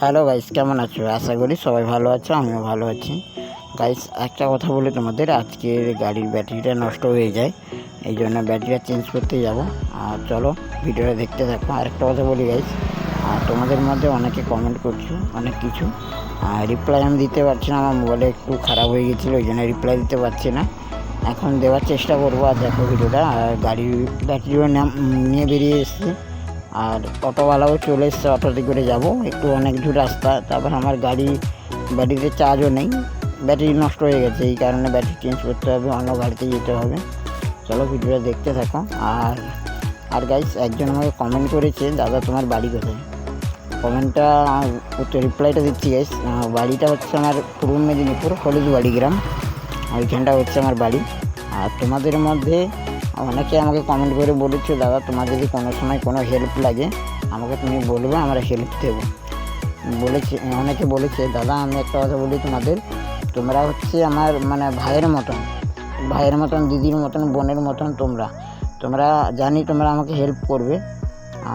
Hello guys কেমন আছো? আশা করি সবাই ভালো আছো, আমিও ভালো আছি। গাইস একটা কথা বলি তোমাদের, আজকের গাড়ির ব্যাটারিটা নষ্ট হয়ে যায়, এই জন্য ব্যাটারিটা চেঞ্জ করতে যাব। আর চলো, ভিডিওটা দেখতে থাকো। আরেকটা কথা বলি গাইস আর তোমাদের মধ্যে অনেকে কমেন্ট করছ, অনেক কিছু। আর রিপ্লাই আমি দিতে পারছি না, আমার মোবাইলে একটু খারাপ হয়ে গেছিল, ওই জন্য রিপ্লাই দিতে পারছি না। এখন দেওয়ার চেষ্টা করব, আর দেখো ভিডিওটা, আর গাড়ির ব্যাটারিও নিয়ে বেরিয়ে এসেছে। আর অটোওয়ালাও চলে এসছে, অটোতে করে যাব। একটু অনেক দূর রাস্তা, তারপর আমার গাড়ি, ব্যাটারিতে চার্জও নেই। ব্যাটারি নষ্ট হয়ে গেছে, এই কারণে ব্যাটারি চেঞ্জ করতে হবে, অন্য গাড়িতে যেতে হবে। চলো ভিডিওটা দেখতে থাকো। আর আর গাইস একজন আমাকে কমেন্ট করেছে, দাদা, তোমার বাড়ি কোথায়? কমেন্টটা রিপ্লাইটা দিচ্ছি গাইস বাড়িটা হচ্ছে আমার পূর্ব মেদিনীপুর হলুদবাড়ি গ্রাম। ওইখানটা হচ্ছে আমার বাড়ি। আর তোমাদের মধ্যে অনেকে আমাকে কমেন্ট করে বলেছ, দাদা, তোমার যদি কোনো সময় কোনো হেল্প লাগে, আমাকে তুমি বলবে, আমরা হেল্প দেবো। বলেছে, অনেকে বলেছে, দাদা, আমি একটা কথা বলি তোমাদের, তোমরা হচ্ছে আমার মানে ভাইয়ের মতন ভাইয়ের মতন, দিদির মতন, বোনের মতন তোমরা তোমরা জানি তোমরা আমাকে হেল্প করবে,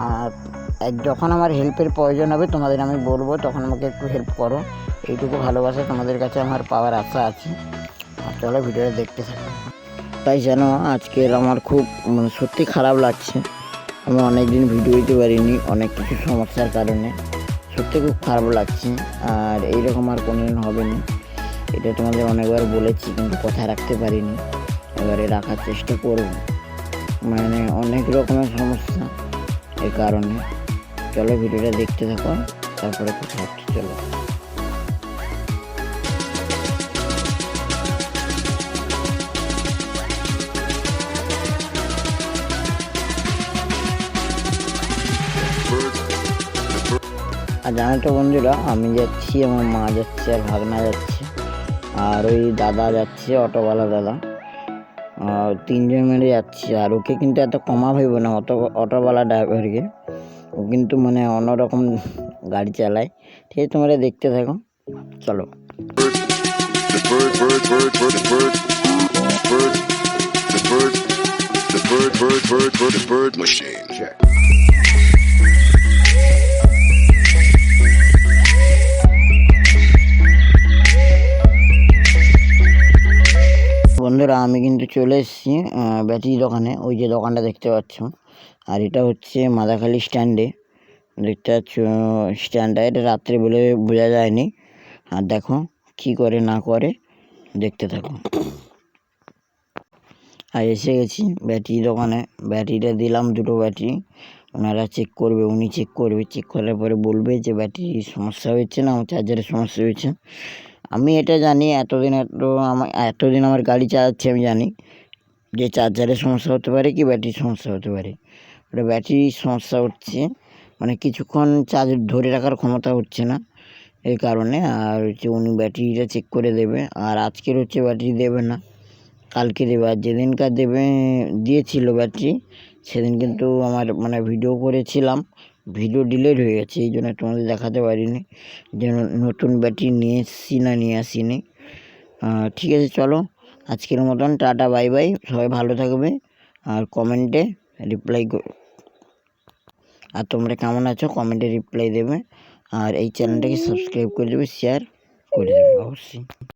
আর যখন আমার হেল্পের প্রয়োজন হবে, তোমাদের আমি বলব, তখন আমাকে একটু হেল্প করো। এইটুকু ভালোবাসা তোমাদের কাছে আমার পাওয়ার আশা আছে। চলো, ভিডিওটা দেখতে থাকো। তাই যেন আজকের আমার খুব মানে সত্যি খারাপ লাগছে। আমি অনেক দিন ভিডিও দিতে পারিনি, অনেক কিছু সমস্যার কারণে। সত্যি খুব খারাপ লাগছে, আর এইরকম আর কোনোদিন হবে না। এটা তোমাদের অনেকবার বলেছি, কিন্তু কথা রাখতে পারিনি। এবারে রাখার চেষ্টা করব। মানে অনেক রকমের সমস্যা এই কারণে। চলো ভিডিওটা দেখতে থাকো, তারপরে কথা হচ্ছে, চলো। আর জানো তো বন্ধুরা আমি যাচ্ছি আমার মা যাচ্ছে আর ভাগনা যাচ্ছে। আর ওই দাদা যাচ্ছে অটোওয়ালা দাদা। আর তিনজন মিলে যাচ্ছি আর ওকে কিন্তু এত কমা ভাইব না অটো অটোওয়ালা ড্রাইভারকে। ও কিন্তু মানে অন্যরকম গাড়ি চালায়। ঠিক আছে তোমরা দেখতে থাকো। চলো। Bird, bird, bird, bird, the bird, বন্ধুরা আমি কিন্তু চলে এসেছি ব্যাটারি দোকানে, ওই যে দোকানটা দেখতে পাচ্ছ। আর এটা হচ্ছে মাদাখালি স্ট্যান্ডে দেখতে পাচ্ছ স্ট্যান্ডটা এটা রাত্রে বলে বোঝা যায়নি। আর দেখো কি করে না করে, দেখতে থাকো। আর এসে গেছি ব্যাটারি দোকানে। ব্যাটারিটা দিলাম দুটো ব্যাটারি, ওনারা চেক করবে, উনি চেক করবে। চেক করার পরে বলবে যে ব্যাটারির সমস্যা হয়েছে না চার্জারের সমস্যা হয়েছে। আমি এটা জানি, এতদিন এত আমার এতদিন আমার গাড়ি চালাচ্ছি আমি জানি। যে চার্জারের সমস্যা হতে পারে কি ব্যাটারির সমস্যা হতে পারে। ওটা ব্যাটারির সমস্যা হচ্ছে মানে কিছুক্ষণ চার্জ ধরে রাখার ক্ষমতা হচ্ছে না। এই কারণে আর হচ্ছে উনি ব্যাটারিটা চেক করে দেবে। আর আজকের হচ্ছে ব্যাটারি দেবে না। কালকে দেবে। আর যেদিনকার দেবে, দিয়েছিল ব্যাটারি, সেদিন কিন্তু আমার মানে ভিডিও করেছিলাম। ভিডিও ডিলেট হয়ে গেছে, এই জন্য তোমাদের দেখাতে পারিনি যে ন- নতুন ব্যাটারি নিয়ে এসছি না নিয়ে আসিনি। ঠিক আছে, চলো আজকের মতন টাটা বাই বাই সবাই ভালো থাকবে আর কমেন্টে রিপ্লাই আর তোমরা কেমন আছো কমেন্টে রিপ্লাই দেবে আর এই চ্যানেলটাকে সাবস্ক্রাইব করে দেবে শেয়ার করে দেবে, অবশ্যই।